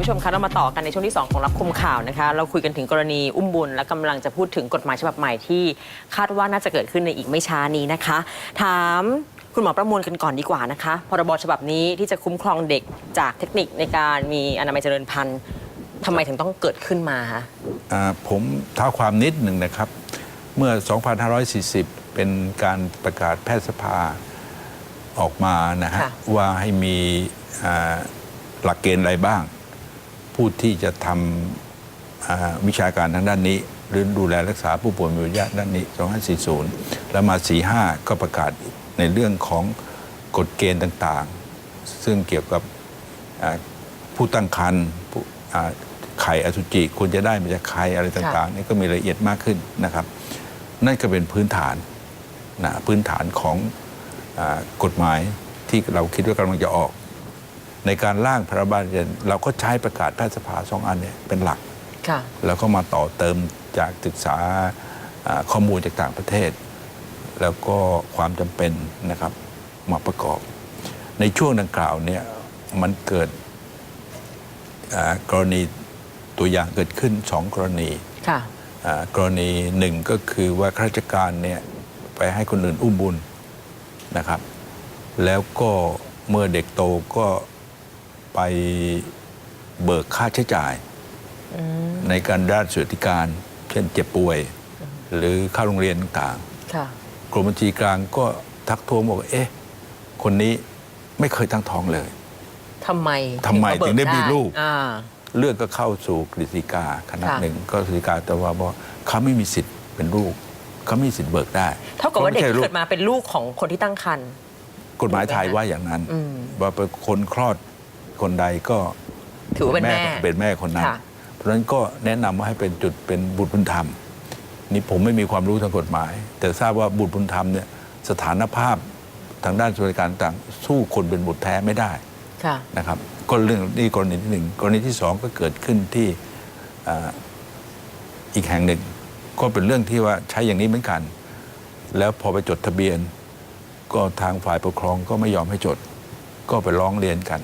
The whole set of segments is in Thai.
ค่ะคุณผู้ชมคะเรามาต่อกันในช่วงที่ 2 ของรับคมข่าวนะคะ เราคุยกันถึงกรณีอุ้มบุญและกำลังจะพูดถึงกฎหมายฉบับใหม่ที่คาดว่าน่าจะเกิดขึ้นในอีกไม่ช้านี้นะคะ ถามคุณหมอประมวลกันก่อนดีกว่านะคะพรบฉบับนี้ที่จะคุ้มครองเด็กจากเทคนิคในการมีอนามัยเจริญพันธุ์ทำไมถึงต้องเกิดขึ้นมาคะอ่าผมเท้าความนิดหนึ่งนะครับ เมื่อ 2540 เป็นการประกาศแพทยสภาออกมานะฮะค่ะว่าให้มีอ่าหลักเกณฑ์อะไรบ้าง ผู้ที่จะทำอ่าวิชาการทางด้านนี้ หรือดูแลรักษาผู้ป่วยมีวิญาตด้านนี้ 2540 แล้วมา 45 ก็ประกาศในเรื่องของกฎเกณฑ์ต่างๆ ซึ่งเกี่ยวกับอ่าผู้ตั้งครรภ์ผู้อ่าไข่อสุจิควรจะได้มาจากใครอะไรต่างๆนี่ก็มีรายละเอียดมากขึ้นนะครับ นั่นก็เป็นพื้นฐานนะพื้นฐานของอากฎหมายที่เราคิดว่ากำลังจะออก ในการร่างพระบาทยันเราก็ใช้ประกาศแพทยสภาสองอันเนี่ยเป็นหลักค่ะแล้วก็มาต่อเติมจากศึกษาอ่าข้อมูลจากต่างประเทศ แล้วก็ความจำเป็นนะครับมาประกอบ ในช่วงดังกล่าวเนี่ยมันเกิดอ่ากรณีตัวอย่างเกิดขึ้นสองกรณีค่ะอ่ากรณีหนึ่งก็คือว่าข้าราชการเนี่ยไปให้คนอื่นอุ้มบุญนะครับ แล้วก็เมื่อเด็กโตก็ ไปเบิกค่าใช้จ่ายในการด้านสวัสดิการ เช่นเจ็บป่วย หรือเข้าโรงเรียนต่างค่ะๆกรมบัญชีกลางก็ทักท้วงบอกว่าเอ๊ะ คนนี้ไม่เคยตั้งท้องเลยทำไมทำไมเบิถึงได้มีลูกอ่าเรื่องก็เข้าสู่กฤษฎีกาคณะค่ะหนึ่ง ก็กฤษฎีกาแต่ว่าบอกเขาไม่มีสิทธิ์เป็นลูก เขาไม่มีสิทธิ์เบิกได้ เท่ากับว่าเด็กพระที่ไม่ใช่ลูเกิดมาเป็นลูกของคนที่ตั้งครรภ์กฎหมายไทยว่าอย่างนั้นอืมว่าเป็นคนคลอด คนใดก็ถือว่าเป็นแม่ เป็นแม่คนนั้น ค่ะ เพราะฉะนั้นก็แนะนำว่าให้เป็นจุดเป็นบุตรบุญธรรม นี่ผมไม่มีความรู้ทางกฎหมาย แต่ทราบว่าบุตรบุญธรรมเนี่ยสถานภาพทางด้านสวัสดิการต่างสู้คนเป็นบุตรแท้ไม่ได้ ค่ะ นะครับก็เรื่องนี่กรณีที่หนึ่งกรณีที่สองก็เกิดขึ้นที่อ่าอีกแห่งหนึ่ง ก็เป็นเรื่องที่ว่าใช้อย่างนี้เหมือนกัน แล้วพอไปจดทะเบียน ก็ทางฝ่ายปกครองก็ไม่ยอมให้จด ก็ไปร้องเรียนกัน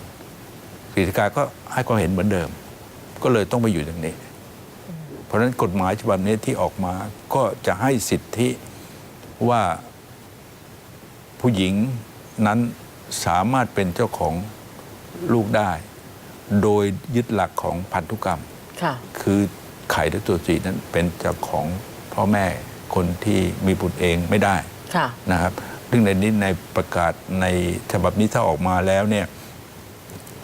กฤษฎีกาก็ให้ความเห็นเหมือนเดิม ก็เลยต้องไปอยู่อย่างนี้ เพราะฉะนั้นกฎหมายฉบับนี้ที่ออกมาก็จะให้สิทธิว่าผู้หญิงนั้นสามารถเป็นเจ้าของลูกได้ โดยยึดหลักของพันธุกรรมค่ะคือไข่และตัวสีนั้นเป็นเจ้าของพ่อแม่คนที่มีบุตรเองไม่ได้ค่ะนะครับซึ่งในนี้ในประกาศในฉบับนี้ถ้าออกมาแล้วเนี่ย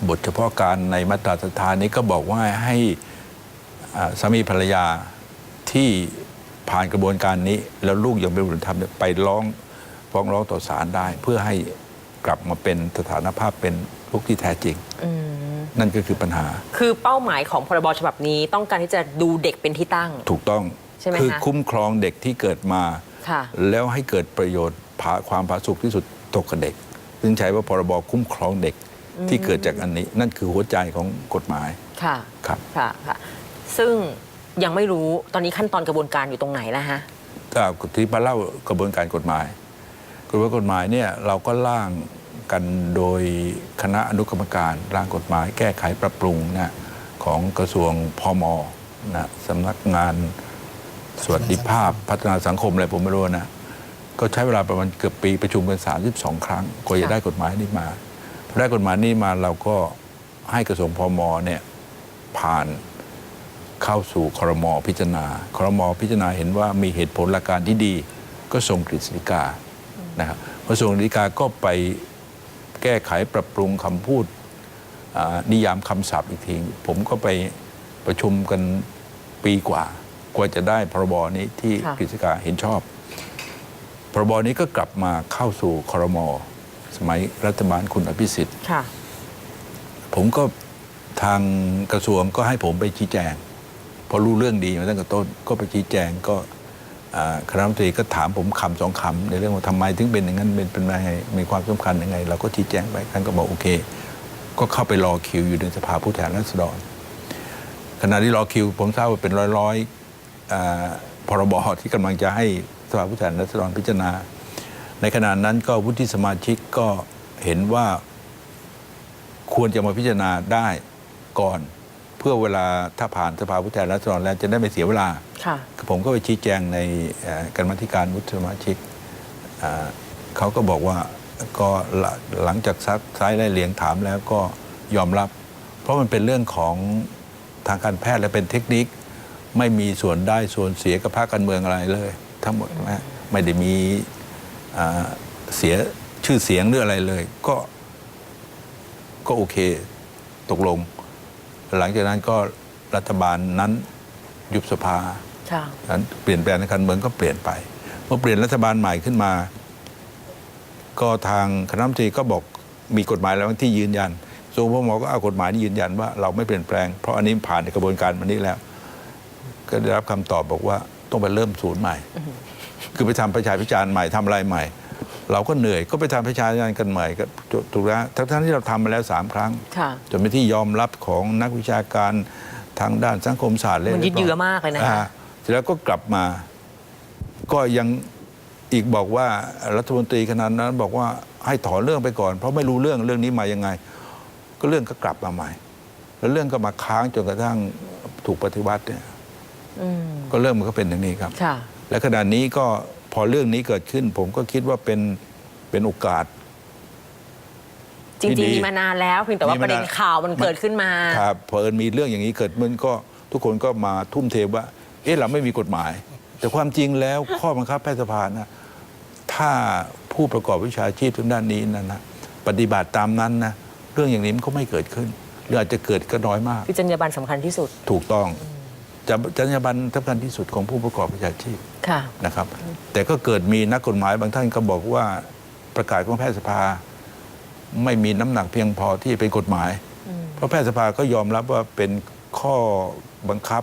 บทเฉพาะการในมาตราสถานนี้ก็บอกว่าให้อ่าสามีภรรยาที่ผ่านกระบวนการนี้ แล้วลูกยังเป็นบุตรธรรมเนี่ยไปร้องฟ้องร้องต่อศาลได้ เพื่อให้กลับมาเป็นสถานภาพเป็นลูกที่แท้จริงอืมนั่นก็คือปัญหา คือเป้าหมายของพรบฉบับนี้ต้องการที่จะดูเด็กเป็นที่ตั้ง ถูกต้องใช่ไหมคือคะคุ้มครองเด็กที่เกิดมาค่ะแล้วให้เกิดประโยชน์ผาความผาสุกที่สุดตกกับเด็ก ซึ่งใช้ว่าพรบคุ้มครองเด็ก ที่เกิดจากอันนี้ นั่นคือหัวใจของกฎหมายค่ะครับค่ะค่ะ ซึ่งยังไม่รู้ตอนนี้ขั้นตอนกระบวนการอยู่ตรงไหนแล้วฮะก็ที่มาเล่ากระบวนการกฎหมายกระบวนการกฎหมายเนี่ยเราก็ร่างกันโดยคณะอนุกรรมการร่างกฎหมายแก้ไขปรับปรุงนะของกระทรวงพมนะสำนักงานสวัสดิภาพพัฒนาสังคมอะไรผมไม่รู้นะ ก็ใช้เวลาประมาณเกือบปีประชุมกัน 32 ครั้งกว่าจะค่ะได้กฎหมายนี้มาพอ ได้กฎหมายนี้มาเราก็ให้กระทรวงพมเนี่ยผ่านเข้าสู่ครมพิจารณาครมพิจารณาเห็นว่ามีเหตุผลหลักการที่ดี ก็ส่งกฤษฎีกานะครับพอส่งกฤษฎีกาก็ไปแก้ไขปรับปรุงคำพูดอ่านิยามคำศัพท์อีกที ผมก็ไปประชุมกันปีกว่า กว่าจะได้พรบนี้ที่ค่ะกฤษฎีกาเห็นชอบ พรบนี้ก็กลับมาเข้าสู่ครม สมัยรัฐบาลคุณอภิสิทธิ์ค่ะผมก็ทางกระทรวงก็ให้ผมไปชี้แจงเพอรู้เรื่องดีมาตั้งแต่ต้นก็ไปชี้แจงก็อ่าคณะรัฐมนตรีก็ถามผมคำสองคำในเรื่องว่าทำไมถึงเป็นอย่างนั้นเป็นเป็นมาไงมีความสำคัญยังไง เราก็ชี้แจงไปท่านก็บอกโอเค ก็เข้าไปรอคิวอยู่ในสภาผู้แทนราษฎรขณะที่รอคิว ผมทราบว่าเป็นร้อยร้อยๆอ่าพรบที่กำลังจะให้สภาผู้แทนราษฎรพิจารณา ในขณะนั้นก็วุฒิสมาชิกก็เห็นว่าควรจะมาพิจารณาได้ก่อน เพื่อเวลาถ้าผ่านสภาผู้แทนราษฎรแล้วจะได้ไม่เสียเวลาค่ะผมก็ไปชี้แจงในเอ่อการมาธิการวุฒิสมาชิกอ่าเขาก็บอกว่าก็หลังหลังจากซักซ้ายไล่เลียงถามแล้วก็ยอมรับ เพราะมันเป็นเรื่องของทางการแพทย์และเป็นเทคนิค ไม่มีส่วนได้ส่วนเสียกับภาคการเมืองอะไรเลย ทั้งหมดนะไม่ได้มีอ่า เสียชื่อเสียงหรืออะไรเลย ก็ก็โอเคตกลง หลังจากนั้นก็รัฐบาลนั้นยุบสภาค่ะนั้นเปลี่ยนแปลงในการเมืองก็เปลี่ยนไป เมื่อเปลี่ยนรัฐบาลใหม่ขึ้นมา ก็ทางคณะรัฐมนตรีก็บอกมีกฎหมายแล้วที่ยืนยันส่วนพมก็เอากฎหมายนี้ยืนยันว่าเราไม่เปลี่ยนแปลง เพราะอันนี้ผ่านในกระบวนการมานี้แล้ว ก็ได้รับคำตอบบอกว่าต้องไปเริ่มศูนย์ใหม่ คือไปทำประชาพิจารณ์ใหม่ทำอะไรใหม่ เราก็เหนื่อยก็ไปทำประชาพิจารณ์กันใหม่ก็ถูกแล้วทั้งๆที่เราทำมาแล้วสามครั้งค่ะจนเป็นที่ยอมรับของนักวิชาการทางด้านสังคมศาสตร์เลยมันยืดเยื้อมากเลยนะคะอ่าเสร็จแล้วก็กลับมา ก็ยังอีกบอกว่ารัฐมนตรีขนาดนั้น บอกว่าให้ถอนเรื่องไปก่อน เพราะไม่รู้เรื่องเรื่องนี้มายังไง ก็เรื่องก็กลับมาใหม่ แล้วเรื่องก็มาค้างจนกระทั่งถูกปฏิวัติเนี่ยอืมก็เริ่มมันก็เป็นอย่างนี้ครับค่ะ และขณะนี้ก็พอเรื่องนี้เกิดขึ้น ผมก็คิดว่าเป็นเป็นโอกาส จริงที่ดีๆมีมานานแล้วเพียงแต่ว่ามีปมาระเด็นนานข่าวมันเกิดขึ้นมาครับเพอเอิญมีเรื่องอย่างนี้เกิดมันก็ทุกคนก็มาทุ่มเทว่า เอ๊ะเราไม่มีกฎหมาย แต่ความจริงแล้วข้อบังคับแพทยสภานะถ้าผู้ประกอบวิชาชีพทางด้านนี้นะนะปฏิบัติตามนั้นนะเรื่องอย่างนี้มันก็ไม่เกิดขึ้น หรืออาจจะเกิดก็น้อยมากคือจรรยาบรรณสำคัญที่สุดถูกต้อง จะจรรยาบรรณสำคัญที่สุดของผู้ประกอบวิชาชีพค่ะ นะครับ แต่ก็เกิดมีนักกฎหมายบางท่านก็บอกว่าประกาศของแพทยสภา ไม่มีน้ำหนักเพียงพอที่เป็นกฎหมาย เพราะแพทยสภาก็ยอมรับว่าเป็นข้อบังคับ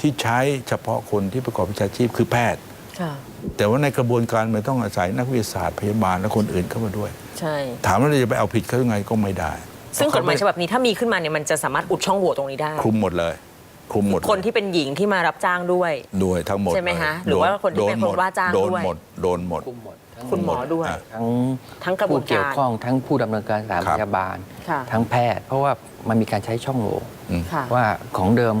ที่ใช้เฉพาะคนที่ประกอบวิชาชีพคือแพทย์ ค่ะ แต่ว่าในกระบวนการมันต้องอาศัยนักวิทยาศาสตร์พยาบาลและคนอื่นเข้ามาด้วย ใช่ ถามว่าเราจะไปเอาผิดเขายังไงก็ไม่ได้ซึ่งกฎหมายฉเพระบับนี้ถ้ามีขึ้นมาเนี่ยมันจะสามารถอุดช่องโหว่ตรงนี้ได้เขาคลุมหมดเลย คลุมหมดเลยคนที่เป็นหญิงที่มารับจ้างด้วย ด้วยทั้งหมดใช่ไหมคะเลยหรือว่าโดคนที่เป็นโดคนว่าจ้างโดนด้วย หมดโดนหมดคุมหมดทั้งคุณหมอด้วย อะ ทั้งทั้งกระบวนผู้เกี่ยวการข้องทั้งผู้ดำเนินการสถานครับ พยาบาล ค่ะ ทั้งแพทย์ เพราะว่ามันมีการใช้ช่องโหว่อืมค่ะ ว่าของเดิม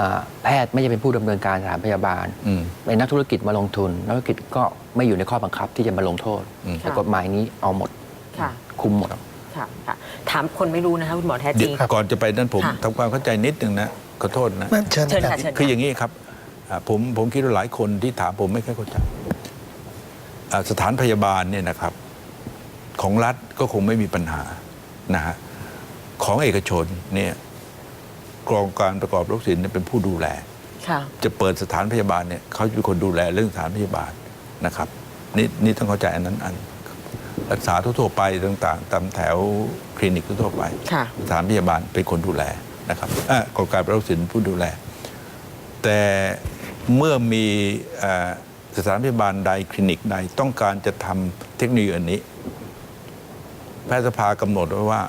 อ่าแพทย์ไม่ใช่เป็นผู้ดำเนินการสถานพยาบาลอืม เป็นนักธุรกิจมาลงทุนนักธุรกิจก็ไม่อยู่ในข้อบังคับที่จะมาลงโทษอืม แต่กฎหมายนี้เอาหมดค่ะ คุมหมด ค่ะค่ะ ถามคนไม่รู้นะคะคุณหมอแท้จเดี๋ริยงวก่อนจะไปนั้นผมค่ะทำความเข้าใจนิดหนึ่งนะขอโทษนะไม่เชิญเชิญคค่ะ รับเชิญคืออย่างนี้ครับอ่าผมผมคิดว่าหลายคนที่ถามผมไม่ค่อยเข้าใจอ่าสถานพยาบาลเนี่ยนะครับ ของรัฐก็คงไม่มีปัญหานะฮะของเอกชนเนี่ยกรองการประกอบโรคศิลป์เนี่ยเป็นผู้ดูแล ค่ะ จะเปิดสถานพยาบาลเนี่ยเขาจะเป็นคนดูแลเรื่องสถานพยาบาลนะครับนี่นี่ต้องเข้าใจอันนั้นอัน รักษาทั่วๆไปต่างๆ ตามแถวคลินิกทั่วๆไปค่ะสถานพยาบาลเป็นคนดูแลนะครับเอ่อกองการประโรคศิลป์ผู้ดูแล แต่เมื่อมีเอ่อสถานพยาบาลใดคลินิกใดต้องการจะทำเทคโนโลยีอันนี้ แพทยสภากำหนดไว้ว่า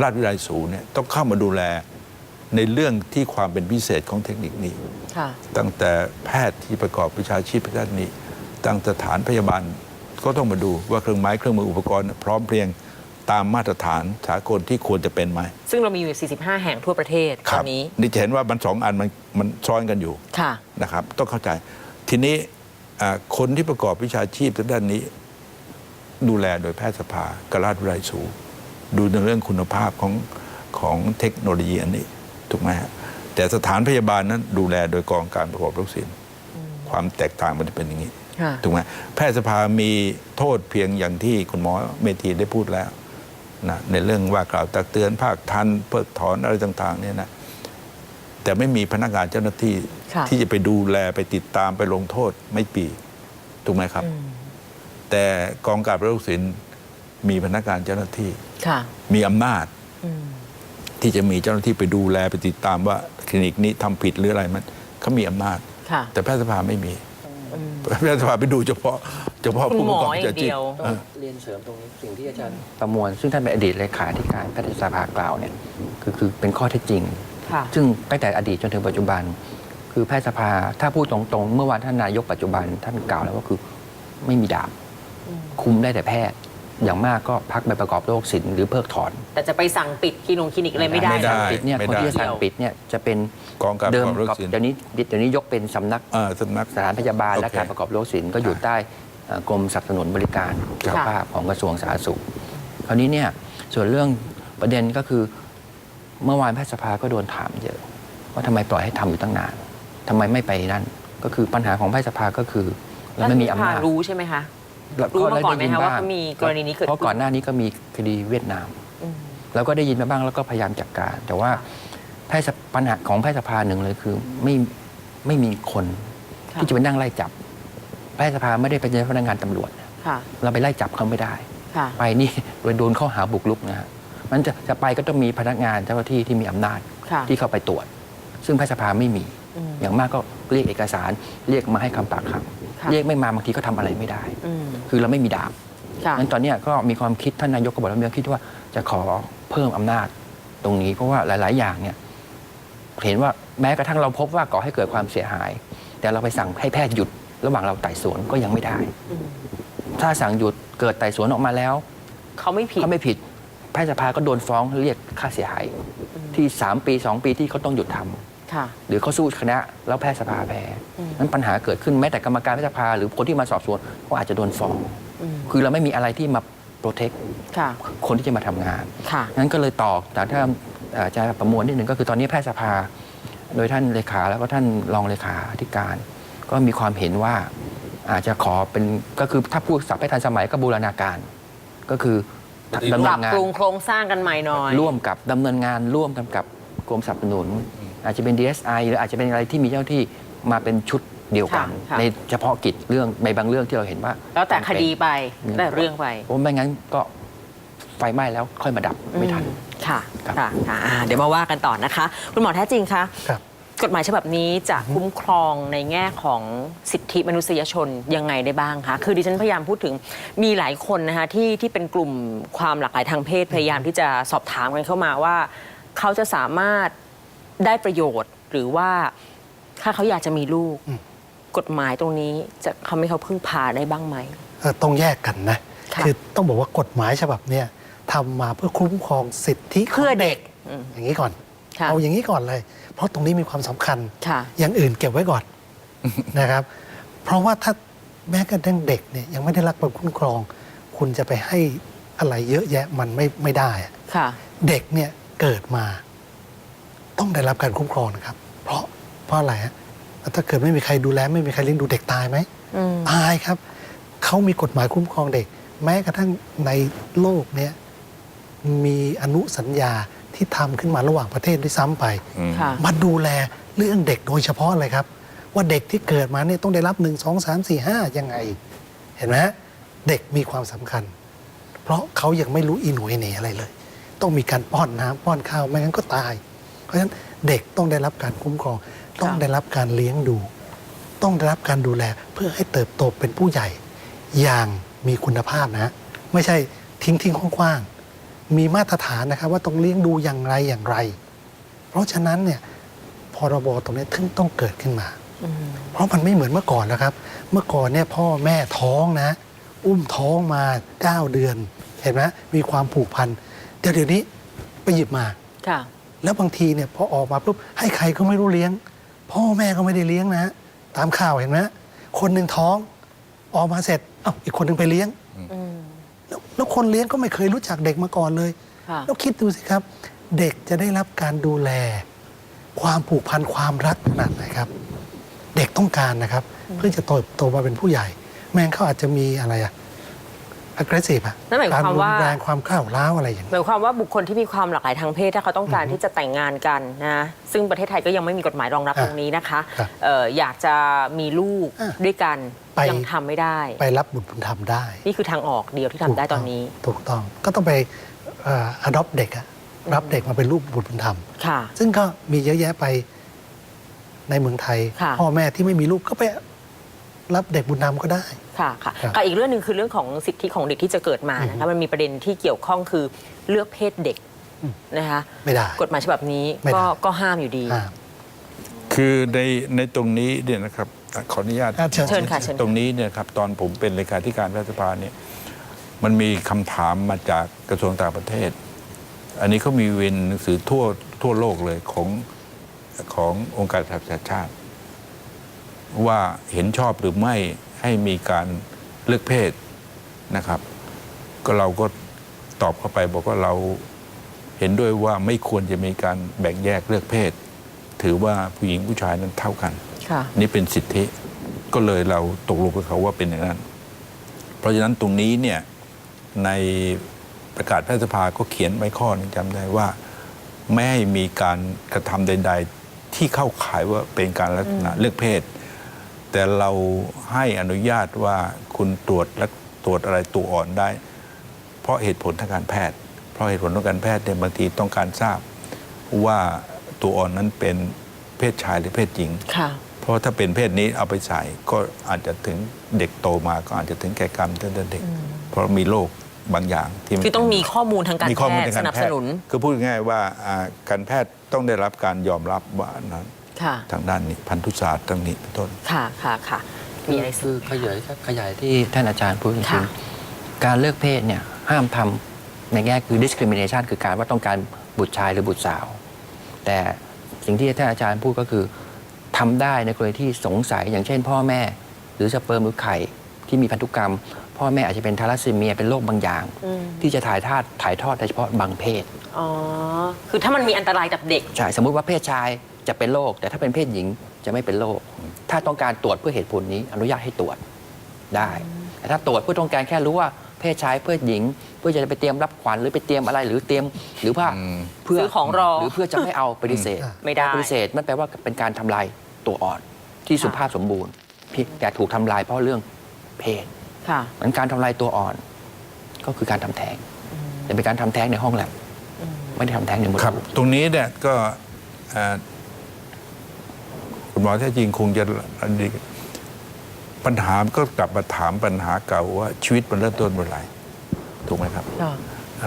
ราชวิทยาลัยสูงเนี่ยต้องเข้ามาดูแลในเรื่องที่ความเป็นพิเศษของเทคนิคนี้ค่ะตั้งแต่แพทย์ที่ประกอบวิชาชีพด้านนี้ ตั้งสถานพยาบาล ก็ต้องมาดูว่าเครื่องไม้เครื่องมืออุปกรณ์พร้อมเพรียงตามมาตรฐานสากลที่ควรจะเป็นไหม ซึ่งเรามีอยู่ 45 แห่งทั่วประเทศตอนนี้ นี่จะเห็นว่ามันสองอันมันมันซ้อนกันอยู่ค่ะนะครับ ต้องเข้าใจ ทีนี้อ่าคนที่ประกอบวิชาชีพด้านนี้ ดูแลโดยแพทยสภากบราชวิทยาลัยสูงดูในเรื่องคุณภาพของของเทคโนโลยีอันนี้ถูกไหมฮะแต่สถานพยาบาลนั้นดูแลโดยกองการประกอบโรคศิลป์ความแตกต่างมันจะเป็นอย่างนี้ค่ะ ถูกไหมแพทยสภามีโทษเพียงอย่างที่คุณหมอเมธีได้พูดแล้วนะในเรื่องว่ากล่าวตักเตือนภาคทันเพิกถอนอะไรต่างๆเนี่ยนะแต่ไม่มีพนักงานเจ้าหน้าที่ค่ะที่จะไปดูแลไปติดตามไปลงโทษไม่ปีถูกไหมครับอืมแต่กองการประโรคศิลป์มีพนักงานเจ้าหน้าที่ค่ะมีอำนาจอืมที่จะมีเจ้าหน้าที่ไปดูแลไปติดตามว่าคลินิกนี้ทำผิดหรืออะไรมันเขามีอำนาจค่ะแต่แพทยสภาไม่มี แพทยสภาไปดูเฉพาะเฉพาะผู้หปมระอกอบวิอาชีเดีพยวเออเรียนเสริมตรงนี้สิ่งที่อาจารย์ประมวล ซึ่งท่านเป็นอดีตเลขาธิการแพทยสภากล่าวเนี่ยคือคือเป็นข้อเท็จจริง ค่ะ ซึ่งตั้งแต่อดีตจนถึงปัจจุบัน คือแพทยสภาถ้าพูดตรงๆ เมื่อวานท่านนายกปัจจุบันท่านกล่าวแล้วว่าคือไม่มีดาบคุมได้แต่แพทย์ อย่างมากก็พักใบประกอบโรคศิลป์หรือเพิกถอนแต่จะไปสั่งปิดคลินิกคลินิกอะไรไม่ได้ ไม่ได้ สั่งปิดเนี่ยไม่คนได้ ที่จะสั่งปิดเนี่ยจะเป็น กองการเดิมประกอบโรคศิลป์เดี๋ยวนี้เดี๋ยวนี้ยกเป็นสำนักเอ่อสำนัก สถานพยาบาลและโอเคการประกอบโรคศิลป์ก็อยู่ใต้เอ่อกรมสนับสนุนบริการสุขภาพของกระทรวงสาธารณสุข คราวนี้เนี่ยส่วนเรื่องประเด็นก็คือเมื่อวานแพทยสภาก็โดนถามเยอะว่าทำไมปล่อยให้ทำอยู่ตั้งนานทำไมไม่ไปนั่น ก็คือปัญหาของแพทยสภาก็คือเราไม่มีอำนาจ รู้ใช่ไหมคะแล้วรู้มาก่อนไหมด้ยิคะว่าบ้งมีกรณีนี้เกิดขึ้น เพราะก่อนหน้านี้ก็มีคดีเวียดนาม อืม เราก็ได้ยินมาบ้างแล้วก็พยายามจัดการ แต่ว่า แพทยสภาปัญหาของแพทยสภาหนึ่งเลยคือไม่ไม่มีคนค่ะที่จะไปนั่งไล่จับ แพทยสภาไม่ได้เป็นเจ้าพนักงานตำรวจ ค่ะเราไปไล่จับเขาไม่ได้ ค่ะไปนี่โดนข้อหาบุกรุกนะฮะมันจะจะไปก็ต้องมีพนักงานเจ้าหน้าที่ที่มีอำนาจค่ะที่เข้าไปตรวจ ซึ่งแพทยสภาไม่มี อืม อย่างมากก็เรียกเอกสาร เรียกมาให้คำปากคค่ะำเรียกไม่มาบางทีก็ทำอะไรไม่ได้ อืมคือเราไม่มีดาบ ค่ะงั้นตอนเนี้ยก็มีความคิดท่านนายกก็บอกแล้วมีความคิดว่าจะขอเพิ่มอำนาจตรงนี้เพราะว่าหลาย ๆ อย่างเนี่ย เห็นว่าแม้กระทั่งเราพบว่าก่อให้เกิดความเสียหาย แต่เราไปสั่งให้แพทย์หยุด ระหว่างเราไต่สวนก็ยังไม่ได้อืมถ้าสั่งหยุดเกิดไต่สวนออกมาแล้วเขาไม่ผิดเขาไม่ผิด แพทยสภาก็โดนฟ้องเรียกค่าเสียหาย ที่ 3 ปี 2 ปีที่เขาต้องหยุดทำค่ะหรือเขาสู้คณะแล้วแพทยสภาแพ้อืมนั้นปัญหาเกิดขึ้นแม้แต่กรรมการแพทยสภา หรือคนที่มาสอบสวนก็อาจจะโดนฟ้องอืมคือเราไม่มีอะไรที่มาโปรเทคค่ะคนที่จะมาทำงานค่ะนั้นก็เลยต่อแต่ถ้าเอ่อจะประมวลนิดหนึ่งก็คือตอนนี้แพทยสภา โดยท่านเลขาแล้วก็ท่านรองเลขาธิการ ก็มีความเห็นว่าอาจจะขอเป็นก็คือถ้าพูดสับให้ทันสมัยก็บูรณาการ ก็คือดำปเนิรับนงานปรุงโครงสร้างกันใหม่หน่อย ร่วมกับดำเนินงานร่วมกันกับกรมสนับสนุน อาจจะเป็น DSI หรืออาจจะเป็นอะไรที่มีเจ้าหน้าที่มาเป็นชุดเดียวกัน ค่ะค่ะ ในเฉพาะกิจเรื่องในบางเรื่องที่เราเห็นว่าแล้วแต่คดีไปอืมแต่เรื่องไป เพราะไม่งั้นก็ไฟไหม้แล้วค่อยมาดับไม่ทัน อื ค่ะครับ ค่ะค่ะอ่าเดี๋ยวมาว่ากันต่อนะคะ คุณหมอแท้จริงคะครับ กฎหมายฉบับนี้จะคุ้มครองในแง่ของสิทธิมนุษยชนยังไงได้บ้างคะคือดิฉันพยายามพูดถึงมีหลายคนนะคะที่ที่เป็นกลุ่มความหลากหลายทางเพศพยายามที่จะสอบถามกันเข้ามาว่า เขาจะสามารถได้ประโยชน์หรือว่าถ้าเขาอยากจะมีลูกอืมกฎหมายตรงนี้จะทำให้เขาพึ่งพาได้บ้างไหม เอ่อต้องแยกกันนะค่ะ อต้องบอกว่ากฎหมายฉบับเนี้ย ทำมาเพื่อคุ้มครองสิทธิขเพื่อองเด็กอืมอย่างนี้ก่อน ค่ะเอาอย่างนี้ก่อนเลย เพราะตรงนี้มีความสำคัญ ค่ะ อย่างอื่นเก็บไว้ก่อน นะครับ เพราะว่าถ้าแม้กระทั่งเด็กเนี่ยยังไม่ได้รับความคุ้มครอง คุณจะไปให้อะไรเยอะแยะมันไม่ไม่ได้อะ ค่ะ เด็กเนี่ยเกิดมา ต้องได้รับการคุ้มครองนะครับ เพราะเพราะอะไรฮะถ้าเกิดไม่มีใครดูแล ไม่มีใครเลี้ยงดูเด็กตายไหมอืม ตายครับเขามีกฎหมายคุ้มครองเด็ก แม้กระทั่งในโลกเนี้ย มีอนุสัญญาที่ทำขึ้นมาระหว่างประเทศด้วยซ้ำไปอืมค่ะมาดูแลเรื่องเด็กโดยเฉพาะเลยครับ ว่าเด็กที่เกิดมาเนี่ยต้องได้รับหนึ่งสองสามสี่ห้ายังไง เห็นไหมฮะเด็กมีความสำคัญ เพราะเขายังไม่รู้อีหน่วยเหนอะไรเลย ต้องมีการป้อนน้ำป้อนข้าวไม่งั้นก็ตาย เพราะฉะนั้นเด็กต้องได้รับการคุ้มครอง ต้องได้รับการเลี้ยงดู ต้องได้รับการดูแลเพื่อให้เติบโตเป็นผู้ใหญ่ อย่างมีคุณภาพนะ ไม่ใช่ทิ้งทิ้งๆคว้างๆ มีมาตรฐานนะครับว่าต้องเลี้ยงดูอย่างไรอย่างไร เพราะฉะนั้นเนี่ยพรบตรงนี้ถึงต้องเกิดขึ้นมาอืมเพราะมันไม่เหมือนเมื่อก่อนแล้วครับ เมื่อก่อนเนี่ยพ่อแม่ท้องนะ อุ้มท้องมา 9 เดือน เห็นไหมมีความผูกพันเดี๋ยวเดี๋ยวนี้ไปหยิบมาค่ะแล้วบางทีเนี่ยพอออกมาปุ๊บให้ใครก็ไม่รู้เลี้ยง พ่อแม่ก็ไม่ได้เลี้ยงนะ ตามข่าวเห็นไหมคนหนึ่งท้อง ออกมาเสร็จเอ้าอีกคนหนึ่งไปเลี้ยงอืม แล้วแล้วคนเลี้ยงก็ไม่เคยรู้จักเด็กมาก่อนเลย ค่ะ แล้วคิดดูสิครับ เด็กจะได้รับการดูแล ความผูกพันความรักขนาดไหนครับ เด็กต้องการนะครับ เพื่อจะโตโตมาเป็นผู้ใหญ่ แม่งเขาอาจจะมีอะไรอะ aggressive อะนั่นหมายความรุว่านแรงความข้าวร้าวอะไรอย่างหนี้มายความว่าบุคคลที่มีความหลากหลายทางเพศถ้าเขาต้องการที่จะแต่งงานกันนะซึ่งประเทศไทยก็ยังไม่มีกฎหมายรองรับอะตรงนี้นะคะครับเอ่ออยากจะมีลูกอะด้วยกัน ไปยังทำไม่ได้ ไปรับบุตรบุญธรรมได้ นี่คือทางออกเดียวที่ทำได้ตอนนี้ ถูกต้องก็ต้องไปเอ่อ adopt เด็กอะรับเด็กมาเป็นลูกบุตรบุญธรรม ค่ะ ซึ่งก็มีเยอะแยะไปในเมืองไทย ค่ะ พ่อแม่ที่ไม่มีลูกก็ไปรับเด็กบุญธรรมก็ได้ ค่ะค่ะครับกับอีกเรื่องหนึ่งคือเรื่องของสิทธิของเด็กที่จะเกิดมานะคะมันมีประเด็นที่เกี่ยวข้องคือเลือกเพศเด็กอืม นะคะไม่ได้ กฎหมายฉบับนี้ไม่ได้ ก็ก็ห้ามอยู่ดี อ่า คือในในตรงนี้เนี่ยนะครับ ขออนุญาตอะเชิญ เชิญค่ะเชิญค่ะ ตรงนี้เนี่ยครับตอนผมเป็นเลขาธิการรัฐสภาเนี่ยมันมีคำถามมาจากกระทรวงต่างประเทศ อันนี้เขามีเวนหนังสือทั่วทั่วโลกเลยของขององค์การสหประชาชาติ ว่าเห็นชอบหรือไม่ให้มีการเลือกเพศนะครับ ก็เราก็ตอบเข้าไปบอกว่าเราเห็นด้วยว่าไม่ควรจะมีการแบ่งแยกเลือกเพศ ถือว่าผู้หญิงผู้ชายนั้นเท่ากันค่ะ นี่เป็นสิทธิก็เลยเราตกลงกับเขาว่าเป็นอย่างนั้น เพราะฉะนั้นตรงนี้เนี่ยในประกาศแพทยสภาก็เขียนไว้ข้อหนึงจำได้ว่า ไม่ให้มีการกระทำใด ๆ ที่เข้าข่ายว่าเป็นการลักษณะเลือกเพศ แต่เราให้อนุญาตว่าคุณตรวจและตรวจอะไรตัวอ่อนได้ เพราะเหตุผลทางการแพทย์ เพราะเหตุผลทางการแพทย์เนี่ยบางทีต้องการทราบว่าตัวอ่อนนั้นเป็นเพศชายหรือเพศหญิงค่ะเพ ราะถ้าเป็นเพศนี้เอาไปใส่ก็อาจจะถึงเด็กโตมาก็อาจจะถึงแก่กรรมตั้งแต่เด็ก เพราะมีโรคบางอย่างที่มันคือต้องมีข้อมูลทางการมีแพข้อมูลททาย์งสการนับแพสทย์นุนคือพูดง่ายๆว่าอ่าการแพทย์ต้องได้รับการยอมรับว่านั้นค่ะทางด้านนี้พันธุศาสตร์ตรงนี้เป็นต้นค่ะค่ะค่ะมีอะไรคือขยายขยายที่ท่านอาจารย์พูดจริค่ะงๆการเลือกเพศเนี่ยห้ามทำในแง่คือ discrimination คือการว่าต้องการบุตรชายหรือบุตรสาว แต่สิ่งที่ท่านอาจารย์พูดก็คือ ทำได้ในกรณีที่สงสัยอย่างเช่น พ่อแม่ หรือสเปิร์มหรือไข่ที่มีพันธุกรรม พ่อแม่อาจจะเป็นทาลัสซีเมียเป็นโรคบางอย่างอืมที่จะถ่ายทอดถ่ายทอดโดยเฉพาะบางเพศอ๋อคือถ้ามันมีอันตรายกับเด็กใช่สมมุติว่าเพศชายจะเป็นโรคแต่ถ้าเป็นเพศหญิงจะไม่เป็นโรคถ้าต้องการตรวจเพื่อเหตุผลนี้ อนุญาตให้ตรวจได้ แต่ถ้าตรวจเพื่อต้องการแค่รู้ว่าเพศชายเพศหญิง เพื่อจะไปเตรียมรับขวัญหรือไปเตรียมอะไรหรือเตรียมหรือว่าอืมเพื่อซื้อของรอหรือเพื่อจะไม่เอาปฏิเสธไม่ได้ปฏิเสธมันแปลว่าเป็นการทำลาย ตัวอ่อนที่สุภาพสมบูรณ์พี่แต่ถูกทำลายเพราะเรื่องเพศค่ะมันการทำลายตัวอ่อน ก็คือการทำแท้งแต่เป็นการทำแท้งในห้องแลบไม่ได้ทำแท้งในมดครับลูกตรงนี้เนี่ยก็เอ่อคุณหมอแท้จริงคงจะดีปัญหาก็กลับมาถามปัญหาเก่าว่าชีวิตมันเริ่มต้นเมื่อไหร่ถูกไหมครับ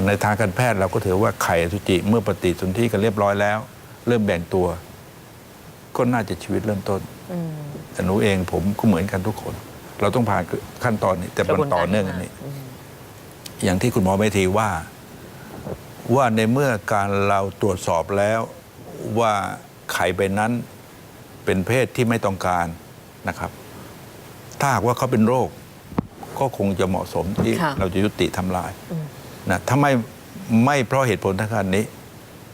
ในทางการแพทย์เราก็ถือว่าไข่อสุจิเมื่อปฏิสนธิกันเรียบร้อยแล้ว เริ่มแบ่งตัว ก็น่าจะชีวิตเริ่มต้นอืมแต่หนูเองผมก็เหมือนกันทุกคน เราต้องผ่านขั้นตอนนี้ แต่กระมันบวนการต่อเนื่องกันนี้ อย่างที่คุณหมอเมธีว่า ว่าในเมื่อการเราตรวจสอบแล้วว่าไข่ใบนั้นเป็นเพศที่ไม่ต้องการนะครับ ถ้าหากว่าเขาเป็นโรค ก็คงจะเหมาะสมที่ค่ะเราจะยุติทำลายนะถ้าไม่ไม่เพราะเหตุผลทางการนี้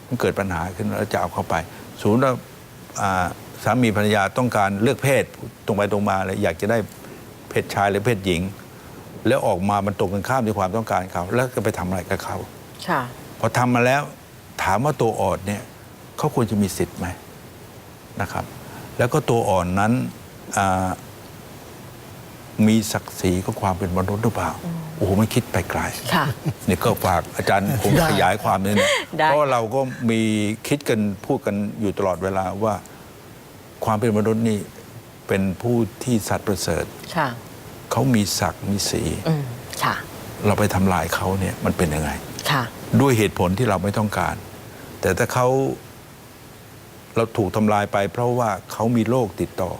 มันเกิดปัญหาขึ้นแล้วจะเอาเข้าไปสมมติว่าอ่า สามีภรรยาต้องการเลือกเพศตรงไปตรงมาเลยอยากจะได้เพศชายหรือเพศหญิง แล้วออกมามันตรงกันข้ามในความต้องการเขา แล้วก็ไปทำอะไรกับเขาค่ะพอทำมาแล้วถามว่าตัวอ่อนเนี่ยเขาควรจะมีสิทธิ์ไหมนะครับ แล้วก็ตัวอ่อนนั้นอ่ามีศักดิ์ศรีกับความเป็นมนุษย์หรือเปล่า โอ้โหมันคิดไปไกลค่ะนี่ก็ฝากอาจารย์ผมได้ขยายความนิดนึงได้ เพราะเราก็มีคิดกันพูดกันอยู่ตลอดเวลาว่า ความเป็นมนุษย์นี่เป็นผู้ที่สัตว์ประเสริฐค่ะเขามีศักดิ์มีสีอืมค่ะ เราไปทำลายเขาเนี่ยมันเป็นยังไง ค่ะ ด้วยเหตุผลที่เราไม่ต้องการ แต่ถ้าเขาเราถูกทำลายไปเพราะว่าเขามีโรคติดต่อ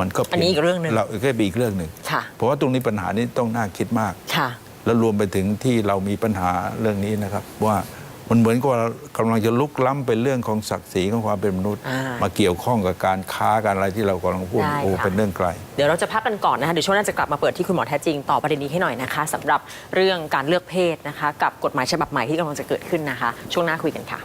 มันก็ป็อันนี้อีกเรื่องหนึ่งเราก็เป็นอีกเรื่องหนึ่งค่ะเพราะว่าตรงนี้ปัญหานี้ต้องน่าคิดมากค่ะแล้วรวมไปถึงที่เรามีปัญหาเรื่องนี้นะครับ ว่ามันเหมือนกับว่ากำลังจะลุกล้ำเป็นเรื่องของศักดิ์ศรีของความเป็นมนุษย์อ่ามมาเกี่ยวข้องกับการค้าการอะไรที่เรากำลังพูดได้โอ้ค่ะเป็นเรื่องไกล เดี๋ยวเราจะพักกันก่อนนะคะเดี๋ยวช่วงหน้าจะกลับมาเปิดที่คุณหมอแท้จริงต่อประเด็นนี้ให้หน่อยนะคะสำหรับเรื่องการเลือกเพศนะคะ กับกฎหมายฉบับใหม่ที่กำลังจะเกิดขึ้นนะคะ ช่วงหน้าคุยกันค่ะ